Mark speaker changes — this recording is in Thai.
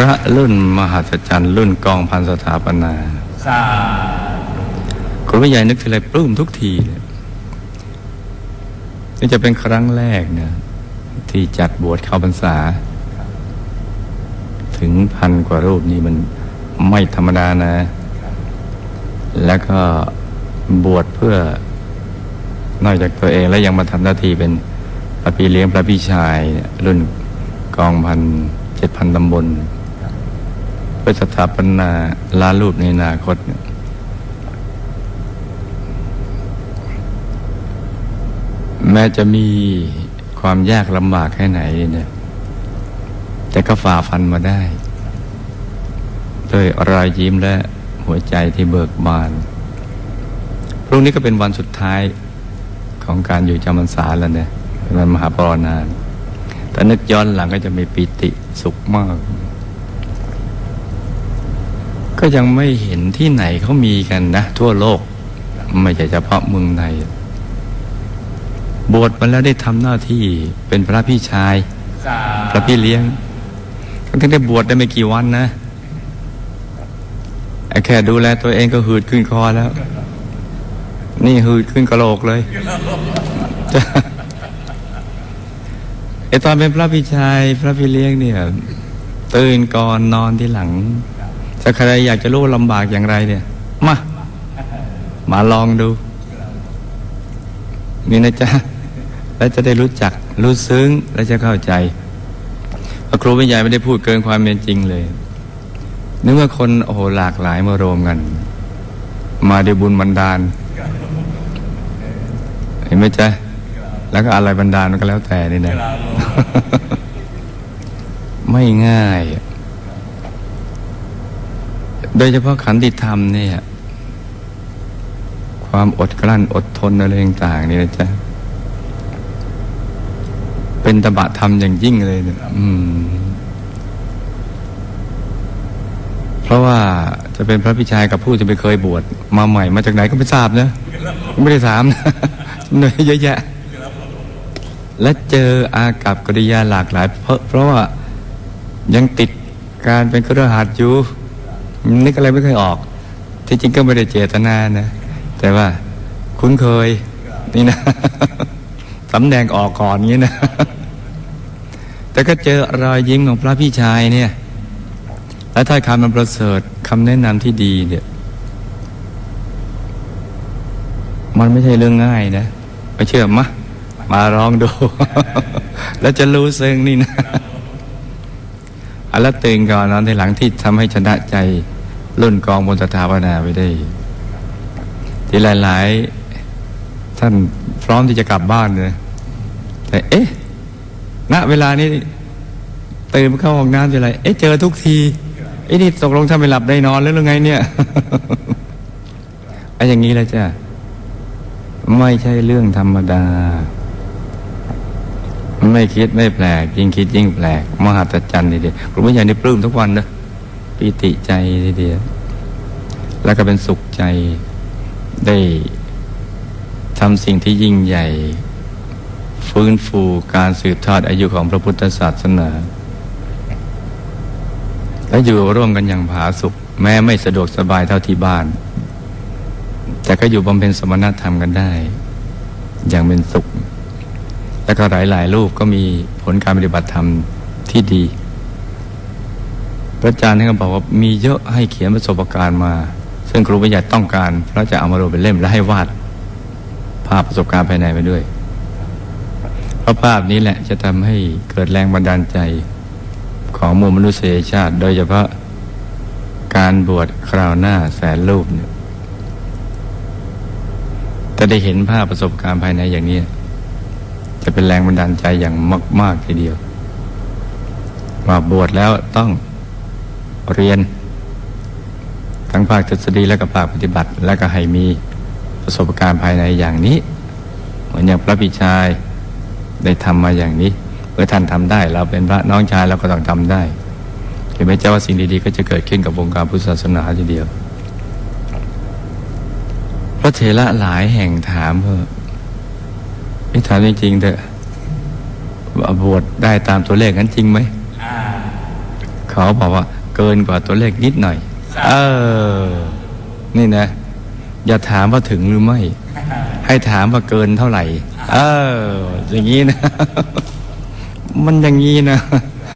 Speaker 1: ระรุ่นมหัศจรรย์รุ่นกองพันสถาปนา
Speaker 2: สา
Speaker 1: ครูผู้ใหญ่นึกทีไรปลื้มทุกทีเลยนี่จะเป็นครั้งแรกเนี่ยที่จัดบวชเข้าพรรษา ถึงพันกว่ารูปนี่มันไม่ธรรมดานะ แล้วก็บวชเพื่อนอกจากตัวเองแล้วยังมาทำหน้าที่เป็นพระพี่เลี้ยงพระพี่ชายเนี่ยรุ่นกองพันเจ็ดพันตำบล เพื่อสถาปนาลานรูปในอนาคตเนี่ยแม้จะมีความยากลำบากแค่ไหนเนี่ยแต่ก็ฝ่าฟันมาได้ ด้วยรอยยิ้มและหัวใจที่เบิกบาน พรุ่งนี้ก็เป็นวันสุดท้ายของการอยู่จำพรรษาแล้วเนี่ยเป็นวันมหาปรนานแต่นึกย้อนหลังก็จะมีปิติสุขมาก ก็ยังไม่เห็นที่ไหนเขามีกันนะ ทั่วโลก ไม่ใช่เฉพาะเมืองไทยบวชมาแล้วได้ทำหน้าที่เป็นพระพี่ชาย
Speaker 2: สา
Speaker 1: พระพี่เลี้ยงทั้งที่ได้บวชได้ไม่กี่วันนะไอ้แค่ดูแลตัวเองก็หืดขึ้นคอแล้ว นี่หืดขึ้นกระโหลกเลยไอตอนเป็นพระพี่ชาย พระพี่เลี้ยงเนี่ย ตื่นก่อนนอนที่หลัง ถ้าใครอยากจะรู้ลำบากอย่างไรเนี่ย มา มาลองดู นี่นะจ๊ะ แล้วจะได้รู้จัก รู้ซึ้ง และจะเข้าใจพระครูวิญญาณไม่ได้พูดเกินความเป็นจริงเลย นึกว่าคนโอ้โหหลากหลายมารวมกัน มาด้วยบุญบันดาล เห็นไหมจ๊ะ แล้วก็อะไรบันดาลมันก็แล้วแต่นี่นะ ไม่ง่าย โดยเฉพาะขันติธรรมเนี่ย ความอดกลั้นอดทนอะไรต่างๆนี่นะจ๊ะ เป็นตบะธรรมอย่างยิ่งเลยเนี่ยอืมเพราะว่าจะเป็นพระพิชายกับผู้จะไปเคยบวชมาใหม่มาจากไหนก็ไม่ทราบนะไม่ได้ถามนะเหนื่อยเยอะแยะ และเจออากับกิริยาหลากหลาย เพราะเพราะว่ายังติดการเป็นครหัสถ์อยู่ นึกอะไรไม่เคยออกที่จริงก็ไม่ได้เจตนานะ แต่ว่าคุ้นเคยนี่นะสำแดงออกก่อนงี้นะ แต่ก็เจอรอยยิ้มของพระพี่ชายเนี่ย และถ้อยคำมันประเสริฐคำแนะนำที่ดีเนี่ย มันไม่ใช่เรื่องง่ายนะไม่เชื่อมะมาลองดู แล้วจะรู้ซึ้งนี่นะ อะแล้วตื่นก่อนนอนในหลังที่ทำให้ชนะใจรุ่นกองบนสถาปนาไปได้ ที่หลาย ๆ ท่านพร้อมที่จะกลับบ้านเลยแต่เอ๊ะณเวลานี้ตื่นเข้าห้องน้ำจะไรเอ๊ะเจอทุกทีไอ้นี่ตกลงถ้าไมหลับได้นอนแล้วหรือไงเนี่ยไอ้อย่างนี้แหละจ้ะไม่ใช่เรื่องธรรมดา ไม่คิดไม่แปลก ยิ่งคิดยิ่งแปลก มหัศจรรย์ทีเดียวผมไม่อยากได้ปลื้มทุกวันนะปิติใจทีเดียวแล้วก็เป็นสุขใจได้ทำสิ่งที่ยิ่งใหญ่ ฟื้นฟูการสืบทอดอายุของพระพุทธศาสนา และอยู่ร่วมกันอย่างผาสุข แม้ไม่สะดวกสบายเท่าที่บ้าน แต่ก็อยู่บำเพ็ญสมณธรรมกันได้ อย่างเป็นสุข แล้วก็หลายหลายๆรูปก็มีผลการปฏิบัติธรรมที่ดี พระอาจารย์ท่านก็บอกว่ามีเยอะให้เขียนประสบการณ์มา ซึ่งครูวิญญาต้องการเพราะจะเอามารวมเป็นเล่มและให้วาด ภาพประสบการณ์ภายในไปด้วย เพราะภาพนี้แหละจะทำให้เกิดแรงบันดาลใจของมวลมนุษยชาติ โดยเฉพาะการบวชคราวหน้าแสนรูปเนี่ยแต่ได้เห็นภาพประสบการณ์ภายในอย่างนี้ จะเป็นแรงบันดาลใจอย่างมาก ๆ ทีเดียว ว่าบวชแล้วต้องเรียน ทั้งภาคทฤษฎีและก็ภาคปฏิบัติ และก็ให้มีประสบการณ์ภายในอย่างนี้ เหมือนอย่างพระพิชายได้ทำมาอย่างนี้เมื่อท่านทำได้ เราเป็นพระน้องชายเราก็ต้องทำได้เห็นไหมเจ้าว่าสิ่งดีๆก็จะเกิดขึ้นกับวงการพุทธศาสนาทีเดียว พระเถระหลายแห่งถามว่า ไม่ถามจริงๆเถอะว่าบวชได้ตามตัวเลขนั้นจริงไหม
Speaker 2: อ่า
Speaker 1: เขาขอบอกว่าเกินกว่าตัวเลขนิดหน่อย เออ นี่นะ อย่าถามว่าถึงหรือไม่ ให้ถามว่าเกินเท่าไหร่ เออ อย่างนี้นะ มันอย่างนี้นะ